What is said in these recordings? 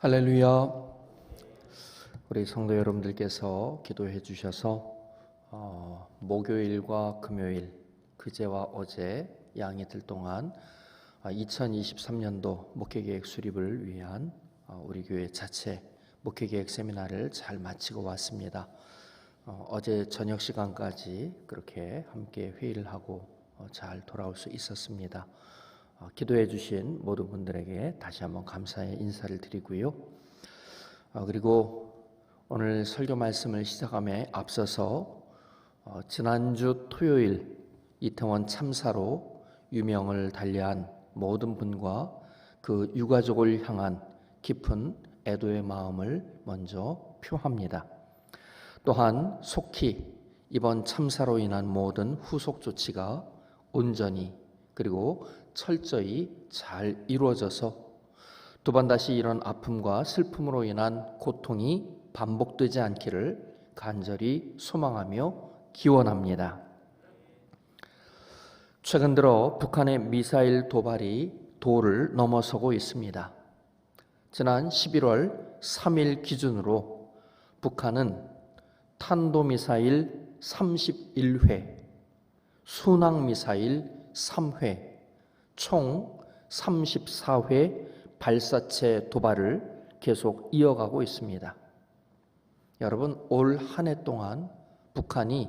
할렐루야. 우리 성도 여러분들께서 기도해 주셔서 어, 목요일과 금요일 그제와 어제 양이틀 동안 2023년도 목회계획 수립을 위한 어, 우리 교회 자체 목회계획 세미나를 잘 마치고 왔습니다. 어, 어제 저녁 시간까지 그렇게 함께 회의를 하고 어, 잘 돌아올 수 있었습니다. 어, 기도해 주신 모든 분들에게 다시 한번 감사의 인사를 드리고요. 어, 그리고 오늘 설교 말씀을 시작함에 앞서서 어, 지난주 토요일 이태원 참사로 유명을 달리한 모든 분과 그 유가족을 향한 깊은 애도의 마음을 먼저 표합니다. 또한 속히 이번 참사로 인한 모든 후속 조치가 온전히 그리고 철저히 잘 이루어져서 두 번 다시 이런 아픔과 슬픔으로 인한 고통이 반복되지 않기를 간절히 소망하며 기원합니다. 최근 들어 북한의 미사일 도발이 도를 넘어서고 있습니다. 지난 11월 3일 기준으로 북한은 탄도미사일 31회, 순항미사일 3회, 총 34회 발사체 도발을 계속 이어가고 있습니다. 여러분 올 한 해 동안 북한이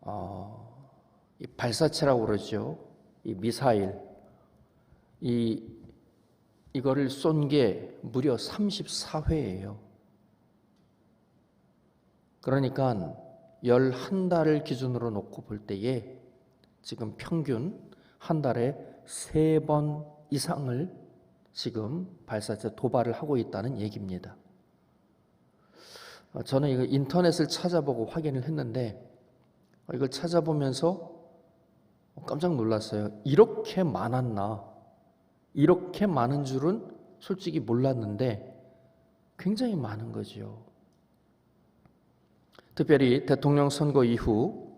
어, 이 발사체라고 그러죠. 이 미사일 이 이거를 쏜 게 무려 34회예요. 그러니까 11달을 기준으로 놓고 볼 때에 지금 평균 한 달에 세 번 이상을 지금 발사체 도발을 하고 있다는 얘기입니다. 어, 저는 이거 인터넷을 찾아보고 확인을 했는데 어, 이걸 찾아보면서 깜짝 놀랐어요. 이렇게 많았나? 이렇게 많은 줄은 솔직히 몰랐는데 굉장히 많은 거죠. 특별히 대통령 선거 이후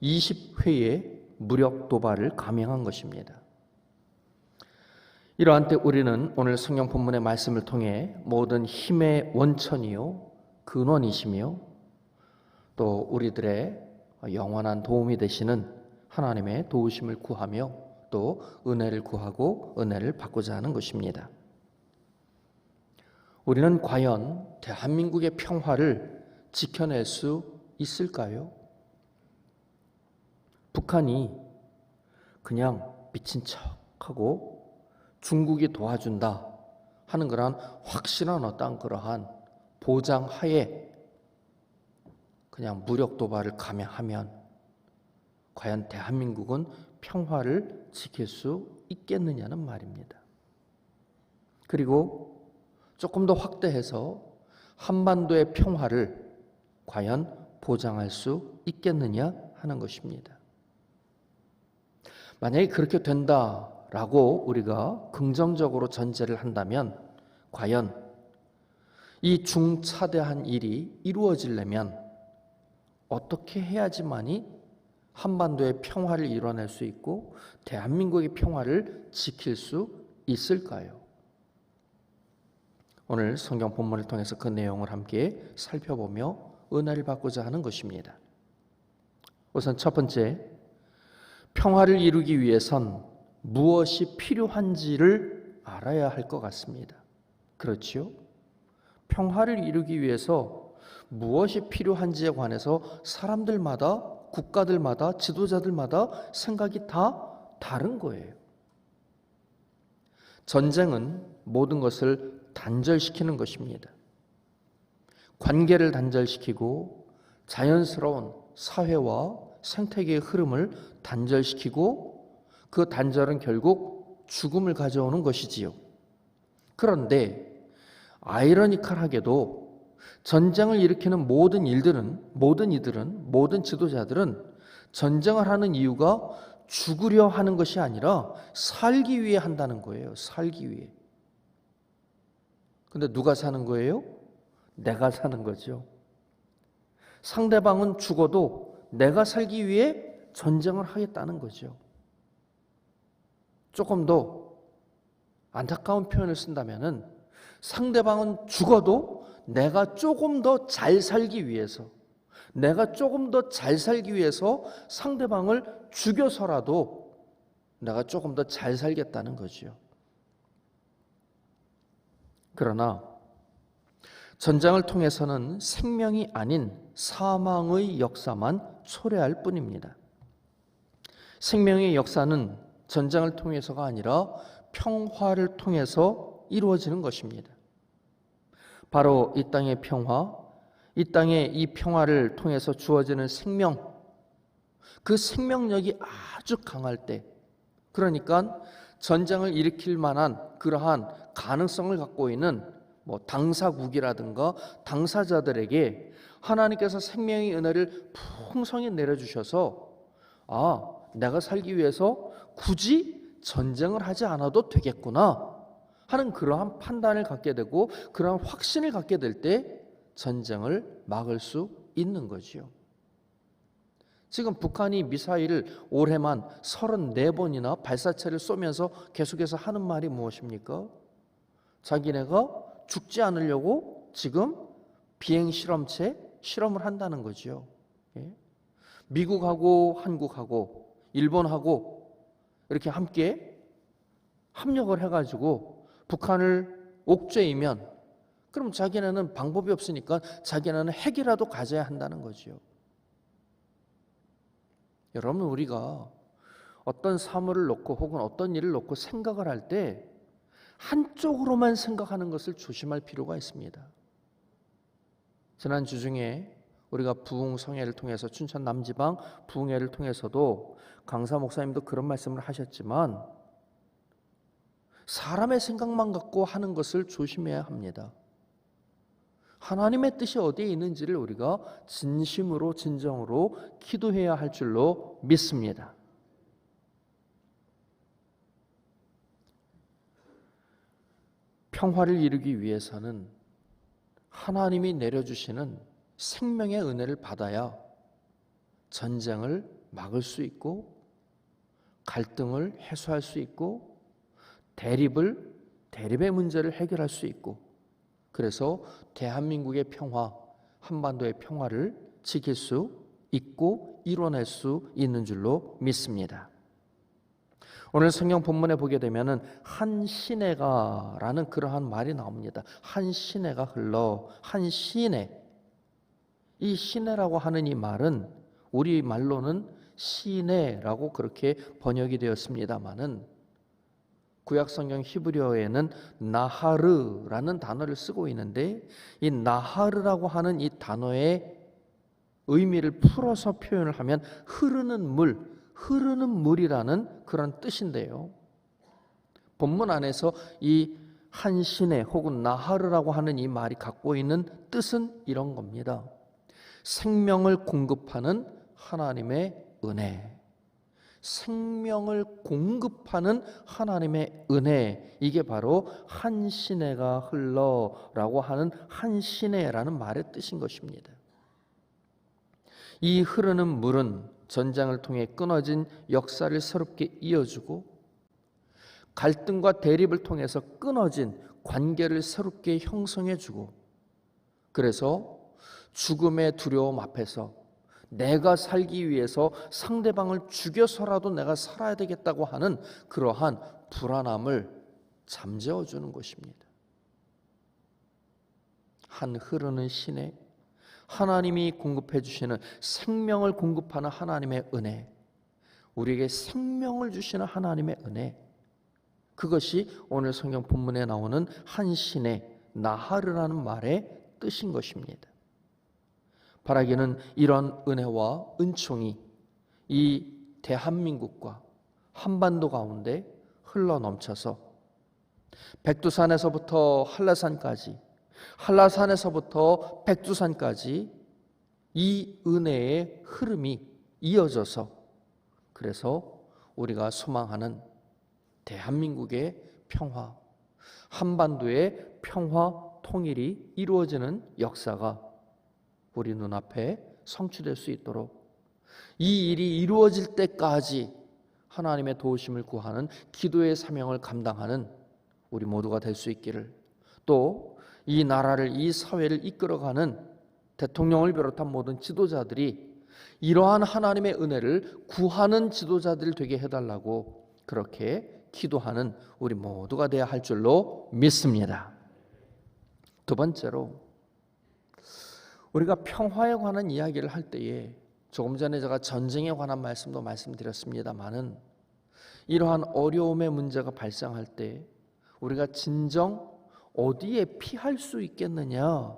20회의 무력 도발을 감행한 것입니다. 이러한 때 우리는 오늘 성경 본문의 말씀을 통해 모든 힘의 원천이요 근원이시며 또 우리들의 영원한 도움이 되시는 하나님의 도우심을 구하며 또 은혜를 구하고 은혜를 받고자 하는 것입니다. 우리는 과연 대한민국의 평화를 지켜낼 수 있을까요? 북한이 그냥 미친 척하고 중국이 도와준다 하는 그런 확실한 어떤 그러한 보장 하에 그냥 무력 도발을 감행하면 과연 대한민국은 평화를 지킬 수 있겠느냐는 말입니다. 그리고 조금 더 확대해서 한반도의 평화를 과연 보장할 수 있겠느냐 하는 것입니다. 만약에 그렇게 된다라고 우리가 긍정적으로 전제를 한다면 과연 이 중차대한 일이 이루어지려면 어떻게 해야지만이 한반도의 평화를 이뤄낼 수 있고 대한민국의 평화를 지킬 수 있을까요? 오늘 성경 본문을 통해서 그 내용을 함께 살펴보며 은혜를 받고자 하는 것입니다. 우선 첫 번째, 평화를 이루기 위해선 무엇이 필요한지를 알아야 할 것 같습니다. 그렇지요? 평화를 이루기 위해서 무엇이 필요한지에 관해서 사람들마다, 국가들마다, 지도자들마다 생각이 다 다른 거예요. 전쟁은 모든 것을 단절시키는 것입니다. 관계를 단절시키고 자연스러운 사회와 생태계의 흐름을 단절시키고 그 단절은 결국 죽음을 가져오는 것이지요. 그런데 아이러니컬하게도 전쟁을 일으키는 모든 일들은 모든 이들은 모든 지도자들은 전쟁을 하는 이유가 죽으려 하는 것이 아니라 살기 위해 한다는 거예요. 살기 위해. 근데 누가 사는 거예요? 내가 사는 거죠. 상대방은 죽어도 내가 살기 위해 전쟁을 하겠다는 거죠. 조금 더 안타까운 표현을 쓴다면은 상대방은 죽어도 내가 조금 더 잘 살기 위해서, 내가 조금 더 잘 살기 위해서 상대방을 죽여서라도 내가 조금 더 잘 살겠다는 거지요. 그러나 전장을 통해서는 생명이 아닌 사망의 역사만 초래할 뿐입니다. 생명의 역사는 전장을 통해서가 아니라 평화를 통해서 이루어지는 것입니다. 바로 이 땅의 평화, 이 땅의 이 평화를 통해서 주어지는 생명, 그 생명력이 아주 강할 때, 그러니까 전쟁을 일으킬 만한 그러한 가능성을 갖고 있는 뭐 당사국이라든가 당사자들에게 하나님께서 생명의 은혜를 풍성히 내려주셔서 아, 내가 살기 위해서 굳이 전쟁을 하지 않아도 되겠구나 하는 그러한 판단을 갖게 되고 그러한 확신을 갖게 될 때 전쟁을 막을 수 있는 거지요. 지금 북한이 미사일을 올해만 34번이나 발사체를 쏘면서 계속해서 하는 말이 무엇입니까? 자기네가 죽지 않으려고 지금 비행 실험체 실험을 한다는 거지요. 예? 미국하고 한국하고 일본하고 이렇게 함께 합력을 해가지고 북한을 옥죄이면 그럼 자기네는 방법이 없으니까 자기네는 핵이라도 가져야 한다는 거지요. 여러분 우리가 어떤 사물을 놓고 혹은 어떤 일을 놓고 생각을 할 때 한쪽으로만 생각하는 것을 조심할 필요가 있습니다. 지난 주 중에 우리가 부흥 성회를 통해서 춘천 남지방 부흥회를 통해서도 강사 목사님도 그런 말씀을 하셨지만 사람의 생각만 갖고 하는 것을 조심해야 합니다. 하나님의 뜻이 어디에 있는지를 우리가 진심으로 진정으로 기도해야 할 줄로 믿습니다. 평화를 이루기 위해서는 하나님이 내려주시는 생명의 은혜를 받아야 전쟁을 막을 수 있고 갈등을 해소할 수 있고 대립을 대립의 문제를 해결할 수 있고 그래서 대한민국의 평화, 한반도의 평화를 지킬 수 있고 이뤄낼 수 있는 줄로 믿습니다. 오늘 성경 본문에 보게 되면은 한 시내가라는 그러한 말이 나옵니다. 한 시내가 흘러 한 시내. 이 시내라고 하는 이 말은 우리 말로는 시내라고 그렇게 번역이 되었습니다마는 구약 성경 히브리어에는 나하르라는 단어를 쓰고 있는데 이 나하르라고 하는 이 단어의 의미를 풀어서 표현을 하면 흐르는 물, 흐르는 물이라는 그런 뜻인데요. 본문 안에서 이 한신의 혹은 나하르라고 하는 이 말이 갖고 있는 뜻은 이런 겁니다. 생명을 공급하는 하나님의 은혜. 생명을 공급하는 하나님의 은혜 이게 바로 한 시내가 흘러라고 하는 한 시내라는 말의 뜻인 것입니다. 이 흐르는 물은 전장을 통해 끊어진 역사를 새롭게 이어주고 갈등과 대립을 통해서 끊어진 관계를 새롭게 형성해 주고 그래서 죽음의 두려움 앞에서 내가 살기 위해서 상대방을 죽여서라도 내가 살아야 되겠다고 하는 그러한 불안함을 잠재워 주는 것입니다. 한 흐르는 신에 하나님이 공급해 주시는 생명을 공급하는 하나님의 은혜, 우리에게 생명을 주시는 하나님의 은혜, 그것이 오늘 성경 본문에 나오는 한 신의 나하르라는 말의 뜻인 것입니다. 바라기는 이런 은혜와 은총이 이 대한민국과 한반도 가운데 흘러 넘쳐서 백두산에서부터 한라산까지 한라산에서부터 백두산까지 이 은혜의 흐름이 이어져서 그래서 우리가 소망하는 대한민국의 평화, 한반도의 평화 통일이 이루어지는 역사가 우리 눈앞에 성취될 수 있도록 이 일이 이루어질 때까지 하나님의 도우심을 구하는 기도의 사명을 감당하는 우리 모두가 될 수 있기를 또 이 나라를 이 사회를 이끌어가는 대통령을 비롯한 모든 지도자들이 이러한 하나님의 은혜를 구하는 지도자들 되게 해달라고 그렇게 기도하는 우리 모두가 되어야 할 줄로 믿습니다. 두 번째로 우리가 평화에 관한 이야기를 할 때에 조금 전에 제가 전쟁에 관한 말씀도 말씀드렸습니다만은 이러한 어려움의 문제가 발생할 때 우리가 진정 어디에 피할 수 있겠느냐?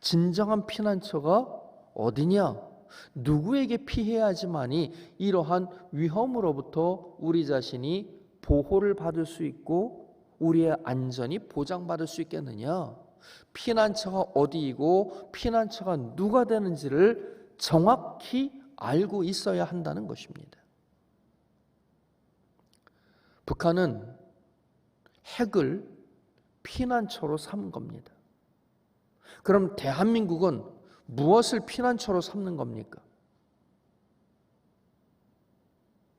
진정한 피난처가 어디냐? 누구에게 피해야지만이 이러한 위험으로부터 우리 자신이 보호를 받을 수 있고 우리의 안전이 보장받을 수 있겠느냐? 피난처가 어디이고 피난처가 누가 되는지를 정확히 알고 있어야 한다는 것입니다. 북한은 핵을 피난처로 삼은 겁니다. 그럼 대한민국은 무엇을 피난처로 삼는 겁니까?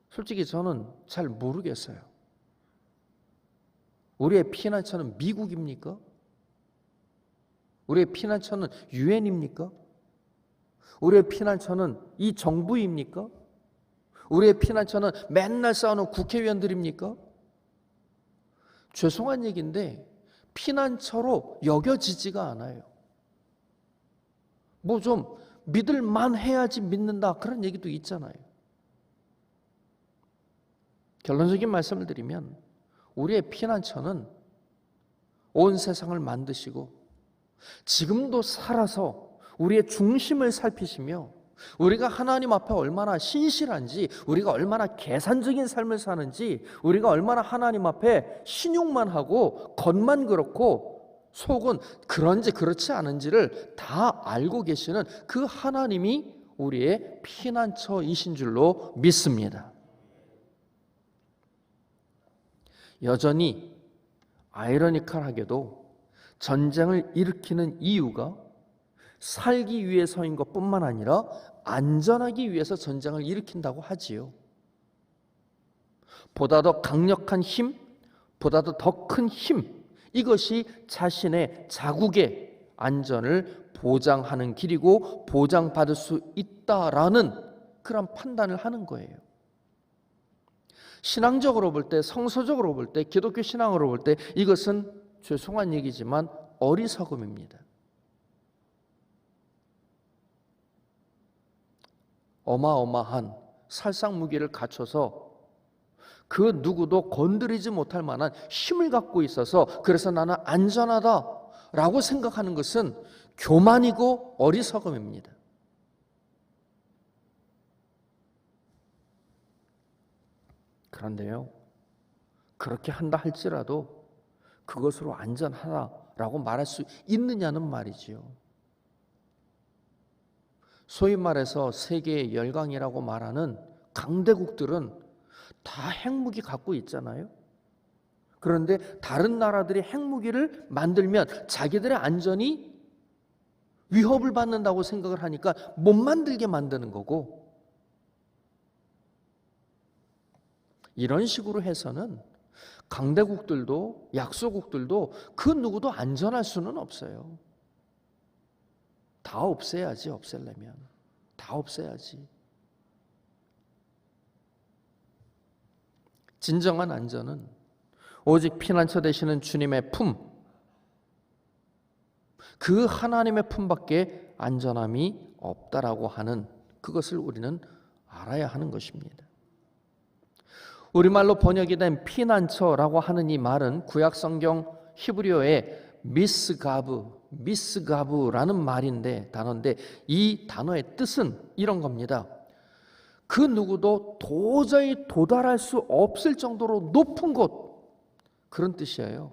솔직히 저는 잘 모르겠어요. 우리의 피난처는 미국입니까? 우리의 피난처는 유엔입니까? 우리의 피난처는 이 정부입니까? 우리의 피난처는 맨날 싸우는 국회의원들입니까? 죄송한 얘기인데 피난처로 여겨지지가 않아요. 뭐 좀 믿을 만 해야지 믿는다 그런 얘기도 있잖아요. 결론적인 말씀을 드리면 우리의 피난처는 온 세상을 만드시고 지금도 살아서 우리의 중심을 살피시며 우리가 하나님 앞에 얼마나 신실한지, 우리가 얼마나 계산적인 삶을 사는지, 우리가 얼마나 하나님 앞에 신용만 하고 겉만 그렇고 속은 그런지 그렇지 않은지를 다 알고 계시는 그 하나님이 우리의 피난처이신 줄로 믿습니다. 여전히 아이러니컬하게도 전쟁을 일으키는 이유가 살기 위해서인 것뿐만 아니라 안전하기 위해서 전쟁을 일으킨다고 하지요. 보다 더 강력한 힘, 보다 더 큰 힘, 이것이 자신의 자국의 안전을 보장하는 길이고 보장받을 수 있다라는 그런 판단을 하는 거예요. 신앙적으로 볼 때, 성서적으로 볼 때, 기독교 신앙으로 볼 때 이것은 죄송한 얘기지만 어리석음입니다. 어마어마한 살상 무기를 갖춰서 그 누구도 건드리지 못할 만한 힘을 갖고 있어서 그래서 나는 안전하다라고 생각하는 것은 교만이고 어리석음입니다. 그런데요, 그렇게 한다 할지라도 그것으로 안전하다라고 말할 수 있느냐는 말이지요. 소위 말해서 세계의 열강이라고 말하는 강대국들은 다 핵무기 갖고 있잖아요. 그런데 다른 나라들이 핵무기를 만들면 자기들의 안전이 위협을 받는다고 생각을 하니까 못 만들게 만드는 거고 이런 식으로 해서는 강대국들도 약소국들도 그 누구도 안전할 수는 없어요. 다 없애야지 없앨려면 다 없애야지 진정한 안전은 오직 피난처 되시는 주님의 품, 그 하나님의 품밖에 안전함이 없다라고 하는 그것을 우리는 알아야 하는 것입니다. 우리말로 번역이 된 피난처라고 하는 이 말은 구약 성경 히브리어의 미스가브, 미스가브라는 말인데 단어인데 이 단어의 뜻은 이런 겁니다. 그 누구도 도저히 도달할 수 없을 정도로 높은 곳 그런 뜻이에요.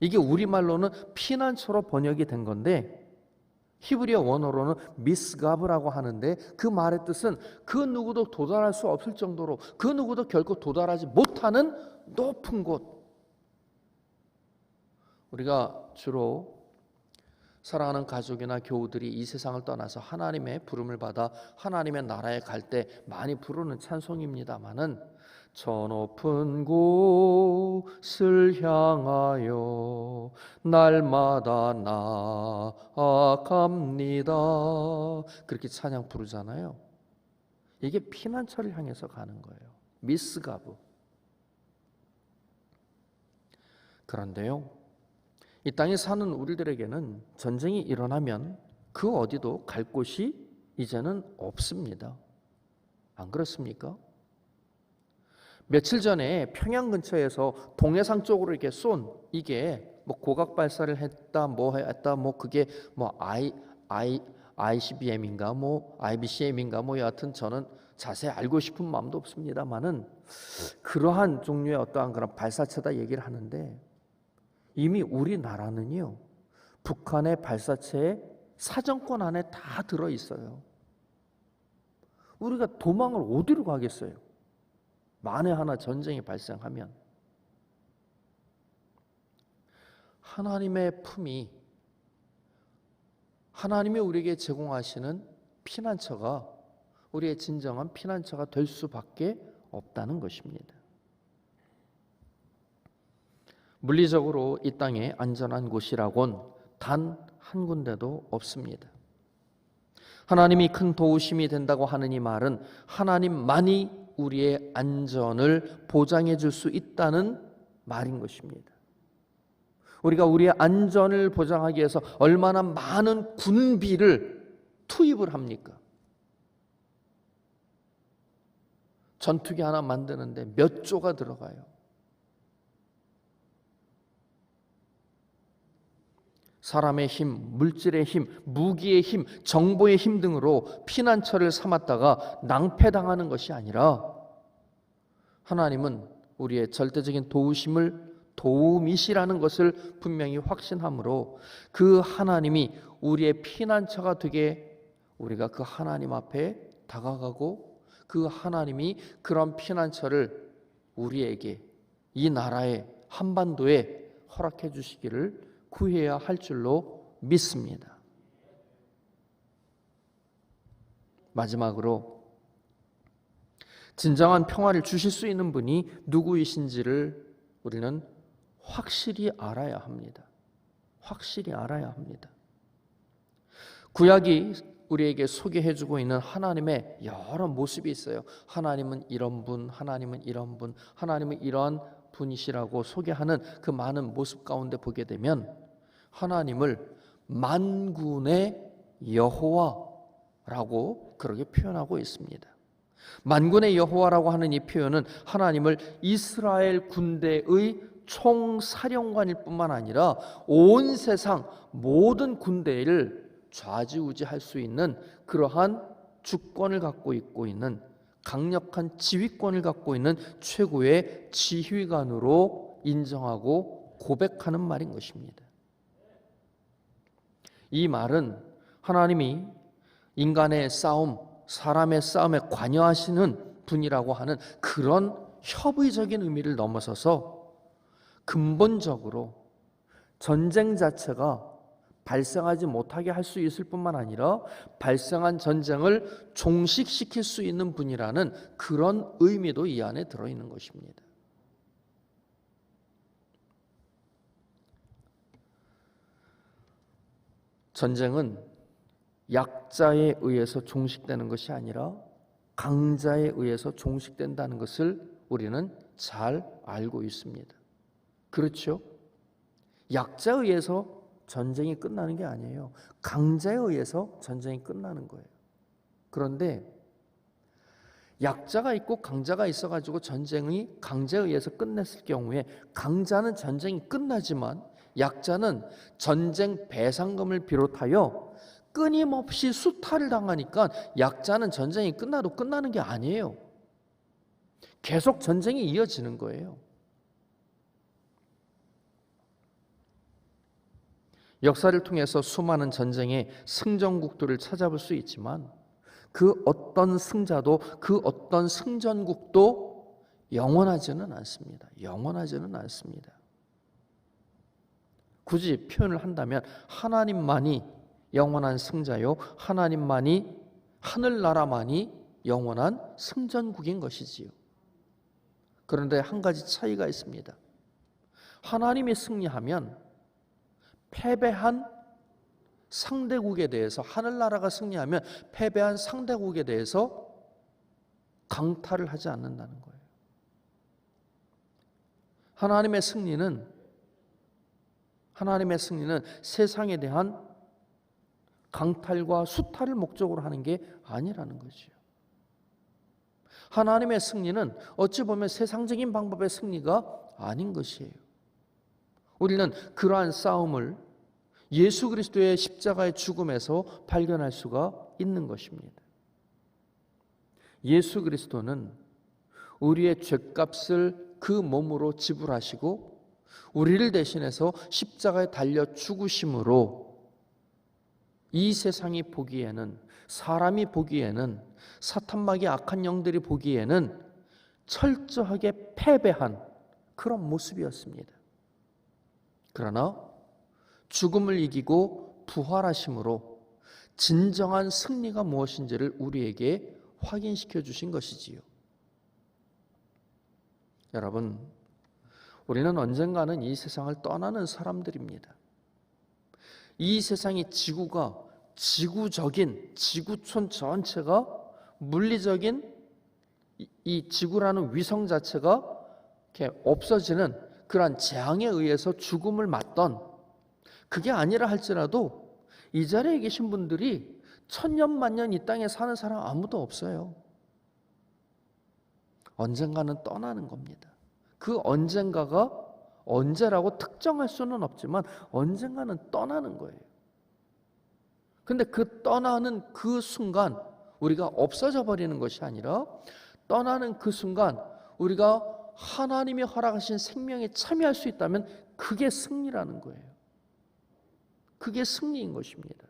이게 우리말로는 피난처로 번역이 된 건데 히브리어 원어로는 미스가브라고 하는데 그 말의 뜻은 그 누구도 도달할 수 없을 정도로 그 누구도 결코 도달하지 못하는 높은 곳 우리가 주로 사랑하는 가족이나 교우들이 이 세상을 떠나서 하나님의 부름을 받아 하나님의 나라에 갈 때 많이 부르는 찬송입니다만은 저 높은 곳을 향하여 날마다 나아갑니다. 그렇게 찬양 부르잖아요. 이게 피난처를 향해서 가는 거예요. 미스가브. 그런데요. 이 땅에 사는 우리들에게는 전쟁이 일어나면 그 어디도 갈 곳이 이제는 없습니다. 안 그렇습니까? 며칠 전에 평양 근처에서 동해상 쪽으로 이렇게 쏜 이게 뭐 고각 발사를 했다 뭐 했다 뭐 그게 뭐 I I ICBM인가 뭐 IBCM인가 뭐 여하튼 저는 자세히 알고 싶은 마음도 없습니다만은 그러한 종류의 어떠한 그런 발사체다 얘기를 하는데 이미 우리나라는요 북한의 발사체에 사정권 안에 다 들어 있어요. 우리가 도망을 어디로 가겠어요? 만에 하나 전쟁이 발생하면 하나님의 품이 하나님이 우리에게 제공하시는 피난처가 우리의 진정한 피난처가 될 수밖에 없다는 것입니다. 물리적으로 이 땅에 안전한 곳이라곤 단 한 군데도 없습니다. 하나님이 큰 도우심이 된다고 하는 이 말은 하나님만이 우리의 안전을 보장해 줄 수 있다는 말인 것입니다. 우리가 우리의 안전을 보장하기 위해서 얼마나 많은 군비를 투입을 합니까? 전투기 하나 만드는데 몇 조가 들어가요. 사람의 힘, 물질의 힘, 무기의 힘, 정보의 힘 등으로 피난처를 삼았다가 낭패당하는 것이 아니라 하나님은 우리의 절대적인 도우심을 도움이시라는 것을 분명히 확신함으로 그 하나님이 우리의 피난처가 되게 우리가 그 하나님 앞에 다가가고 그 하나님이 그런 피난처를 우리에게 이 나라의 한반도에 허락해 주시기를 구해야 할 줄로 믿습니다. 마지막으로 진정한 평화를 주실 수 있는 분이 누구이신지를 우리는 확실히 알아야 합니다. 확실히 알아야 합니다. 구약이 우리에게 소개해 주고 있는 하나님의 여러 모습이 있어요. 하나님은 이런 분, 하나님은 이런 분, 하나님은 이러한 분이시라고 소개하는 그 많은 모습 가운데 보게 되면 하나님을 만군의 여호와라고 그렇게 표현하고 있습니다. 만군의 여호와라고 하는 이 표현은 하나님을 이스라엘 군대의 총사령관일 뿐만 아니라 온 세상 모든 군대를 좌지우지할 수 있는 그러한 주권을 갖고 있고 있는 강력한 지휘권을 갖고 있는 최고의 지휘관으로 인정하고 고백하는 말인 것입니다. 이 말은 하나님이 인간의 싸움, 사람의 싸움에 관여하시는 분이라고 하는 그런 협의적인 의미를 넘어서서 근본적으로 전쟁 자체가 발생하지 못하게 할 수 있을 뿐만 아니라 발생한 전쟁을 종식시킬 수 있는 분이라는 그런 의미도 이 안에 들어있는 것입니다. 전쟁은 약자에 의해서 종식되는 것이 아니라 강자에 의해서 종식된다는 것을 우리는 잘 알고 있습니다. 그렇죠? 약자에 의해서 전쟁이 끝나는 게 아니에요. 강자에 의해서 전쟁이 끝나는 거예요. 그런데 약자가 있고 강자가 있어가지고 전쟁이 강자에 의해서 끝냈을 경우에 강자는 전쟁이 끝나지만 약자는 전쟁 배상금을 비롯하여 끊임없이 수탈을 당하니까 약자는 전쟁이 끝나도 끝나는 게 아니에요. 계속 전쟁이 이어지는 거예요. 역사를 통해서 수많은 전쟁의 승전국들을 찾아볼 수 있지만 그 어떤 승자도 그 어떤 승전국도 영원하지는 않습니다. 영원하지는 않습니다. 굳이 표현을 한다면 하나님만이 영원한 승자요 하나님만이 하늘나라만이 영원한 승전국인 것이지요. 그런데 한 가지 차이가 있습니다. 하나님이 승리하면 패배한 상대국에 대해서 하늘나라가 승리하면 패배한 상대국에 대해서 강탈을 하지 않는다는 거예요. 하나님의 승리는 하나님의 승리는 세상에 대한 강탈과 수탈을 목적으로 하는 게 아니라는 거지요. 하나님의 승리는 어찌 보면 세상적인 방법의 승리가 아닌 것이에요. 우리는 그러한 싸움을 예수 그리스도의 십자가의 죽음에서 발견할 수가 있는 것입니다. 예수 그리스도는 우리의 죄값을 그 몸으로 지불하시고 우리를 대신해서 십자가에 달려 죽으심으로 이 세상이 보기에는 사람이 보기에는 사탄막의 악한 영들이 보기에는 철저하게 패배한 그런 모습이었습니다. 그러나 죽음을 이기고 부활하심으로 진정한 승리가 무엇인지를 우리에게 확인시켜 주신 것이지요. 여러분, 우리는 언젠가는 이 세상을 떠나는 사람들입니다. 이 세상의 지구가 지구적인 지구촌 전체가 물리적인 이 지구라는 위성 자체가 이렇게 없어지는 그러한 재앙에 의해서 죽음을 맞던 그게 아니라 할지라도 이 자리에 계신 분들이 천년 만년 이 땅에 사는 사람 아무도 없어요. 언젠가는 떠나는 겁니다. 그 언젠가가 언제라고 특정할 수는 없지만 언젠가는 떠나는 거예요. 근데 그 떠나는 그 순간 우리가 없어져 버리는 것이 아니라 떠나는 그 순간 우리가 하나님이 허락하신 생명에 참여할 수 있다면 그게 승리라는 거예요. 그게 승리인 것입니다.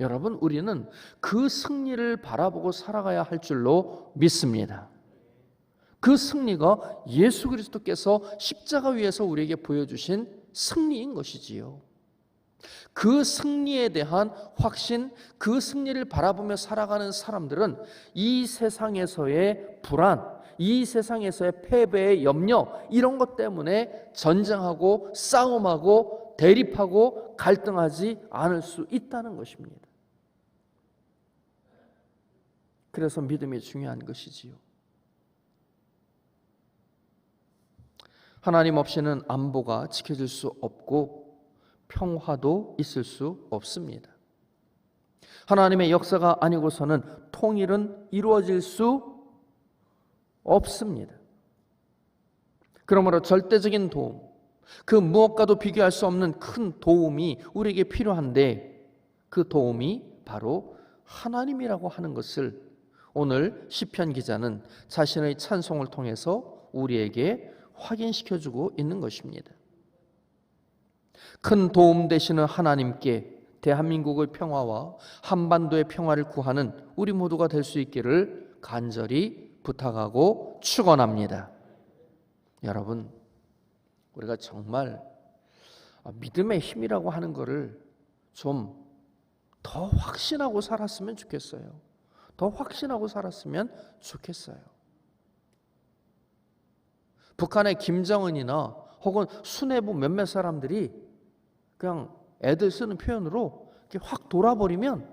여러분, 우리는 그 승리를 바라보고 살아가야 할 줄로 믿습니다. 그 승리가 예수 그리스도께서 십자가 위에서 우리에게 보여주신 승리인 것이지요. 그 승리에 대한 확신, 그 승리를 바라보며 살아가는 사람들은 이 세상에서의 불안, 이 세상에서의 패배의 염려, 이런 것 때문에 전쟁하고 싸움하고 대립하고 갈등하지 않을 수 있다는 것입니다. 그래서 믿음이 중요한 것이지요. 하나님 없이는 안보가 지켜질 수 없고 평화도 있을 수 없습니다. 하나님의 역사가 아니고서는 통일은 이루어질 수 없습니다. 그러므로 절대적인 도움, 그 무엇과도 비교할 수 없는 큰 도움이 우리에게 필요한데 그 도움이 바로 하나님이라고 하는 것을 오늘 시편 기자는 자신의 찬송을 통해서 우리에게 확인시켜 주고 있는 것입니다. 큰 도움 되시는 하나님께 대한민국의 평화와 한반도의 평화를 구하는 우리 모두가 될 수 있기를 간절히 부탁하고 축원합니다. 여러분, 우리가 정말 믿음의 힘이라고 하는 것을 좀 더 확신하고 살았으면 좋겠어요. 더 확신하고 살았으면 좋겠어요. 북한의 김정은이나 혹은 수뇌부 몇몇 사람들이 그냥 애들 쓰는 표현으로 확 돌아버리면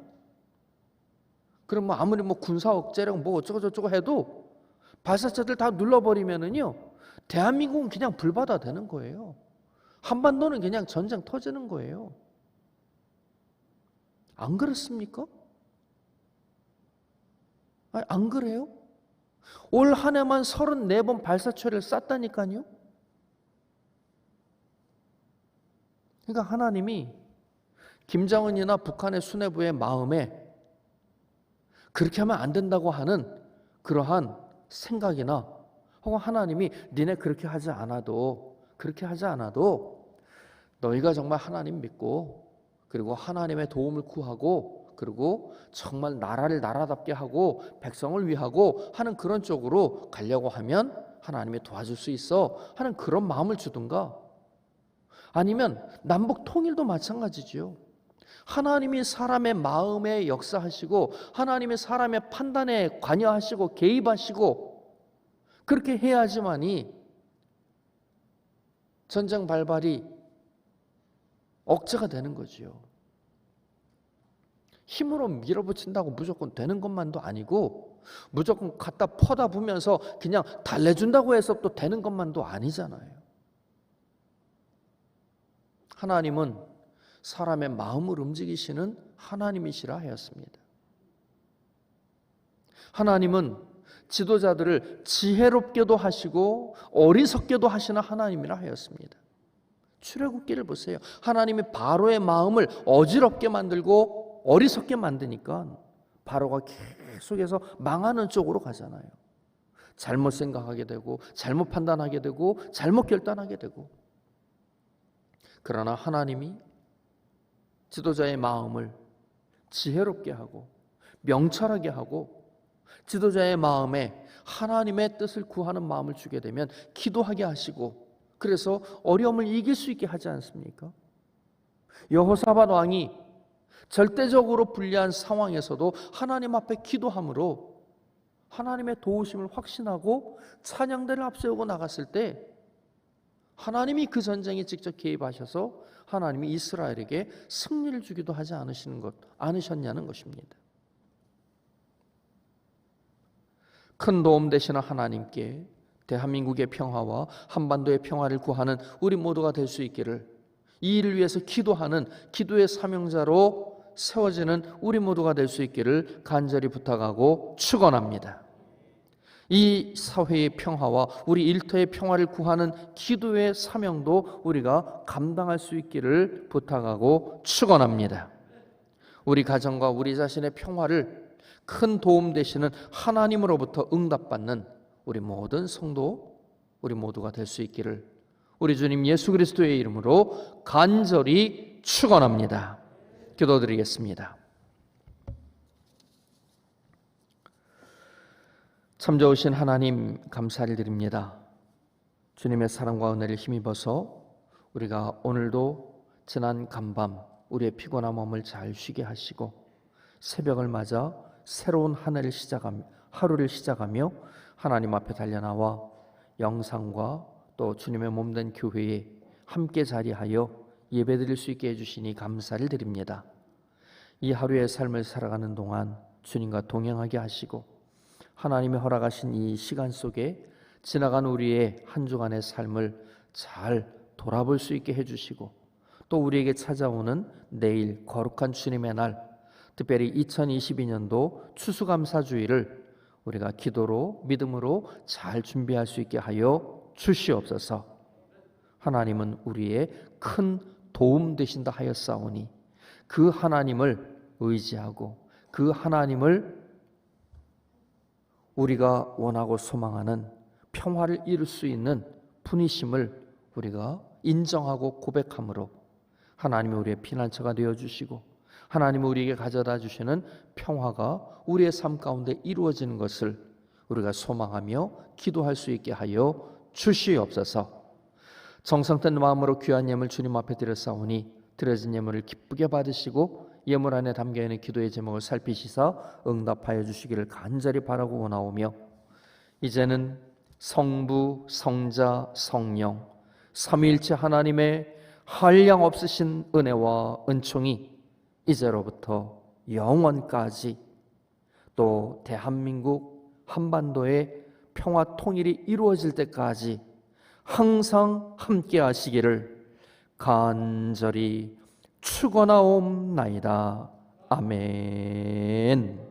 그럼 뭐 아무리 뭐 군사 억제랑 뭐 어쩌고 저쩌고 해도 발사체들 다 눌러버리면은요 대한민국은 그냥 불바다 되는 거예요. 한반도는 그냥 전쟁 터지는 거예요. 안 그렇습니까? 아니, 안 그래요? 올 한 해만 34번 발사체를 쐈다니까요. 그러니까 하나님이 김정은이나 북한의 수뇌부의 마음에 그렇게 하면 안 된다고 하는 그러한 생각이나 혹은 하나님이 니네 그렇게 하지 않아도 그렇게 하지 않아도 너희가 정말 하나님 믿고 그리고 하나님의 도움을 구하고 그리고 정말 나라를 나라답게 하고 백성을 위하고 하는 그런 쪽으로 가려고 하면 하나님이 도와줄 수 있어 하는 그런 마음을 주든가 아니면 남북 통일도 마찬가지지요. 하나님이 사람의 마음에 역사하시고 하나님이 사람의 판단에 관여하시고 개입하시고 그렇게 해야지만이 전쟁 발발이 억제가 되는 거지요. 힘으로 밀어붙인다고 무조건 되는 것만도 아니고 무조건 갖다 퍼다 부면서 그냥 달래준다고 해서 또 되는 것만도 아니잖아요. 하나님은 사람의 마음을 움직이시는 하나님이시라 하였습니다. 하나님은 지도자들을 지혜롭게도 하시고 어리석게도 하시는 하나님이라 하였습니다. 출애굽기를 보세요. 하나님이 바로의 마음을 어지럽게 만들고 어리석게 만드니까 바로가 계속해서 망하는 쪽으로 가잖아요. 잘못 생각하게 되고 잘못 판단하게 되고 잘못 결단하게 되고 그러나 하나님이 지도자의 마음을 지혜롭게 하고 명철하게 하고 지도자의 마음에 하나님의 뜻을 구하는 마음을 주게 되면 기도하게 하시고 그래서 어려움을 이길 수 있게 하지 않습니까? 여호사밧 왕이 절대적으로 불리한 상황에서도 하나님 앞에 기도함으로 하나님의 도우심을 확신하고 찬양대를 앞세우고 나갔을 때 하나님이 그 전쟁에 직접 개입하셔서 하나님이 이스라엘에게 승리를 주기도 하지 않으시는 것 않으셨냐는 것입니다. 큰 도움 되시는 하나님께 대한민국의 평화와 한반도의 평화를 구하는 우리 모두가 될 수 있기를 이 일을 위해서 기도하는 기도의 사명자로 세워지는 우리 모두가 될 수 있기를 간절히 부탁하고 축원합니다. 이 사회의 평화와 우리 일터의 평화를 구하는 기도의 사명도 우리가 감당할 수 있기를 부탁하고 축원합니다. 우리 가정과 우리 자신의 평화를 큰 도움 되시는 하나님으로부터 응답받는 우리 모든 성도 우리 모두가 될 수 있기를 우리 주님 예수 그리스도의 이름으로 간절히 축원합니다. 기도드리겠습니다. 참 좋으신 하나님 감사를 드립니다. 주님의 사랑과 은혜를 힘입어서 우리가 오늘도 지난 간밤 우리의 피곤한 몸을 잘 쉬게 하시고 새벽을 맞아 새로운 한 해를 시작하며 하루를 시작하며 하나님 앞에 달려나와 영상과 또 주님의 몸된 교회에 함께 자리하여 예배드릴 수 있게 해주시니 감사를 드립니다. 이 하루의 삶을 살아가는 동안 주님과 동행하게 하시고 하나님이 허락하신 이 시간 속에 지나간 우리의 한 주간의 삶을 잘 돌아볼 수 있게 해주시고 또 우리에게 찾아오는 내일 거룩한 주님의 날 특별히 2022년도 추수감사주의를 우리가 기도로 믿음으로 잘 준비할 수 있게 하여 주시옵소서. 하나님은 우리의 큰 도움 되신다 하였사오니 그 하나님을 의지하고 그 하나님을 우리가 원하고 소망하는 평화를 이룰 수 있는 분이심을 우리가 인정하고 고백함으로 하나님이 우리의 피난처가 되어 주시고 하나님이 우리에게 가져다 주시는 평화가 우리의 삶 가운데 이루어지는 것을 우리가 소망하며 기도할 수 있게 하여 주시옵소서. 정성된 마음으로 귀한 예물 주님 앞에 드렸사오니 드려진 예물을 기쁘게 받으시고 예물 안에 담겨 있는 기도의 제목을 살피시사 응답하여 주시기를 간절히 바라고 원하오며 이제는 성부, 성자, 성령 삼위일체 하나님의 한량 없으신 은혜와 은총이 이제로부터 영원까지 또 대한민국 한반도의 평화 통일이 이루어질 때까지 항상 함께 하시기를 간절히 축원하옵나이다. 아멘.